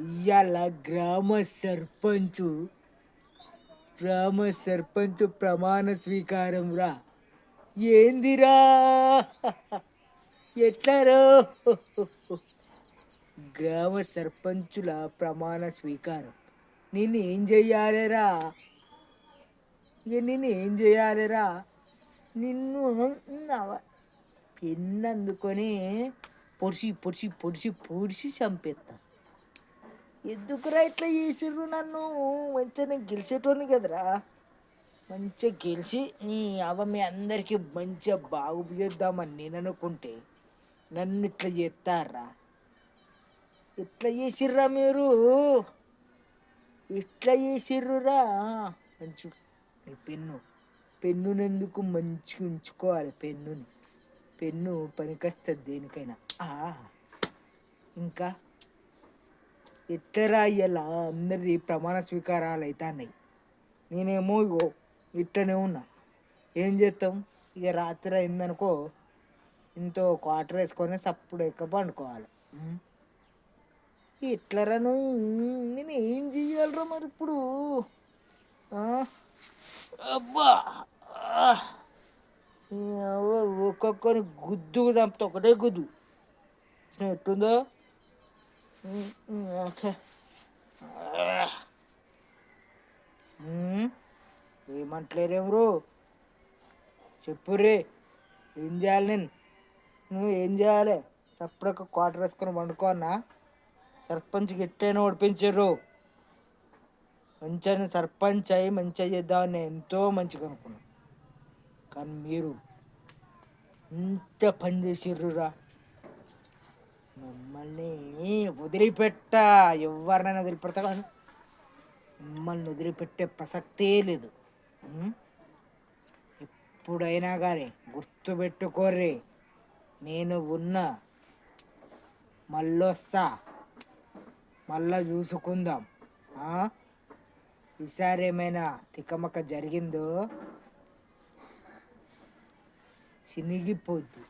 ఇవాళ గ్రామ సర్పంచు. గ్రామ సర్పంచ్ ప్రమాణ స్వీకారం రా. ఏందిరా? ఎట్లారో? గ్రామ సర్పంచుల ప్రమాణ స్వీకారం. నేను ఏం చెయ్యాలిరా? ఇక నేను ఏం చేయాలిరా నిన్ను పెన్ను అందుకొని పొడిచి పొడిచి పొడిచి పొడిచి చంపేస్తాను ఎందుకురా ఇట్లా చేసిర్రు నన్ను? మంచిగా నేను గెలిచేటోని కదరా. మంచిగా గెలిచి నీ అవ మీ అందరికీ మంచిగా బాగు చేద్దామని నేను అనుకుంటే నన్ను ఇట్లా చేస్తారా? ఇట్లా చేసిర్రా మీరు? ఇట్లా చేసిర్రురా? మంచి ఈ పెన్ను. పెన్నుని ఎందుకు మంచిగా ఉంచుకోవాలి పెన్నుని? పెన్ను పనికొస్తుంది దేనికైనా. ఇంకా? ఎట్లరా అయ్యేలా అందరిది ప్రమాణ స్వీకారాలు అవుతున్నాయి నేనేమో ఇగో ఇట్టనే ఉన్నా. ఏం చేస్తాం ఇక రాత్రి అయిందనుకో ఇంతో క్వార్టర్ వేసుకొని సప్పుడు ఎక్క పండుకోవాలి. ఉం? నేను ఏం చెయ్యాలరా మరి ఇప్పుడు? అబ్బా! ఒక్కొక్కరిని గుద్దుకు చంపుతా. ఒకటే గుద్దు. ఎట్టుందో? ఓకే. ఆ. ఉం? ఏమంటలేరేమ్రు చెప్పుర్రే ఏం చేయాలి నేను? నువ్వు ఏం చేయాలి? సప్పుడొక క్వార్టర్ వేసుకొని వండుకో అన్నా. సర్పంచ్ ఎట్టైనా ఓడిపించారు. మంచిగా సర్పంచ్ అయ్యి మంచిగా చేద్దామని నేను ఎంతో మంచిగా అనుకున్నాను కానీ మీరు ఇంత పని చేసిర్రురా. మమ్మల్ని వదిలిపెట్ట. ఎవరినైనా వదిలిపెడతా మమ్మల్ని వదిలిపెట్టే ప్రసక్తే లేదు. ఎప్పుడైనా కానీ గుర్తుపెట్టుకోర్రి. నేను ఉన్నా మళ్ళొస్తా మళ్ళా చూసుకుందాం. ఈసారి ఏమైనా తికమక జరిగిందో? చినిగిపోద్ది.